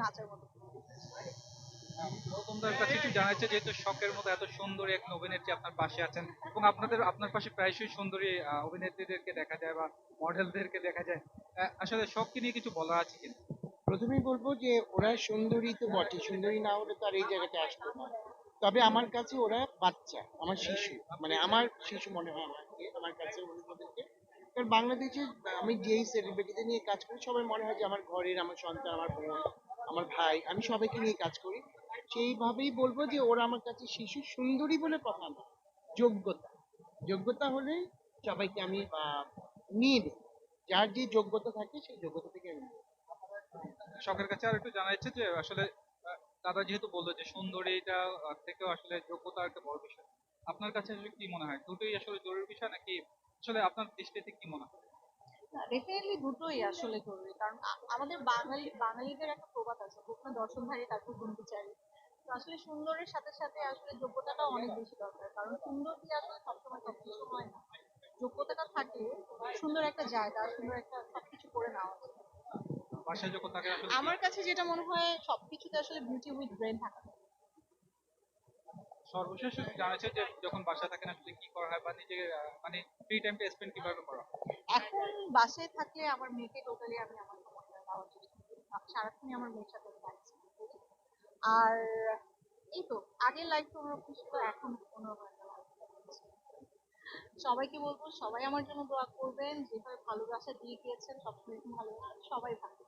নাচার মতো কোনো কিছু না। নতুনদের কাছে একটু জানাচ্ছে যেহেতু শখের মতো এত সুন্দরী এক অভিনেত্রী আপনার পাশে আছেন এবং আপনাদের আপনার পাশে প্রায়শই সুন্দরী অভিনেত্রীদেরকে দেখা যায় বা মডেলদেরকে দেখা যায়। আসলে শখকে নিয়ে কিছু বলা আছে কিনা? প্রথমেই বলব যে ওরা সুন্দরী তো বটে সুন্দরী না হলে তো আর এই জায়গাতে আসতো না। তবে আমার কাছে ওরা বাচ্চা আমার শিশু মানে আমার শিশু মনে হয় আমাকে আমার কাছে ওদেরকে কারণ বাংলাদেশে আমি যেই সেলিব্রিটিদের নিয়ে কাজ করি, সবাই মনে হয় যে আমার ঘরের আমার সন্তান, আমার বোন, আমার ভাই, আমি সবাইকে নিয়ে কাজ করি। সেইভাবেই বলব যে ওরা আমার কাছে শিশু সুন্দরী বলে কথা না, যোগ্যতা। যোগ্যতা হলে সবাইকে আমি নিয়ে যার যে যোগ্যতা থাকে, সেই যোগ্যতা থেকে আমি নিই। কাছে আর একটু জানা যাচ্ছে যে আসলে দাদা যেহেতু বলল যে সুন্দরীটা থেকেও আসলে যোগ্যতা একটা বড় বিষয়। আপনার কাছে আসলে কি মনে হয়? দুটোই আসলে জরুরি বিষয় নাকি আসলে আপনার দৃষ্টিতে কি মনে হয়? ডেফিনেটলি দুটোই আসলে জরুরি কারণ আমাদের বাঙালি বাঙালিদের একটা প্রবাদ আছে। দর্শনধারী তারপর তো আসলে সুন্দরের সাথে সাথে আসলে যোগ্যতাটা অনেক বেশি দরকার। কারণ সুন্দর দিয়ে আসলে সবসময় সবকিছু হয় না? যোগ্যতাটা থাকলে সুন্দর একটা জায়গা সুন্দর একটা সবকিছু করে নেওয়া থাকে আমার কাছে যেটা মনে হয় সবকিছুতে আসলে বিউটি উইথ ব্রেন থাকা। সর্বশেষ জানাচ্ছে যে যখন বাসায় থাকেন আসলে কি করা হয় বা নিজে মানে ফ্রি টাইমটা স্পেন্ড কীভাবে করা? এখন বাসায় থাকলে আমার মেয়েকে টোটালি আমি আমার করি সারাক্ষণই আমার মেয়ের সাথে আর এই তো, আগের লাইফ অন্যরকম ছিল, এখন অন্যরকম। সবাইকে বলব, সবাই আমার জন্য দোয়া করবেন, যেভাবে ভালোবাসা দিয়ে গিয়েছেন, সবসময় ভালোবাসা সবাই ভালো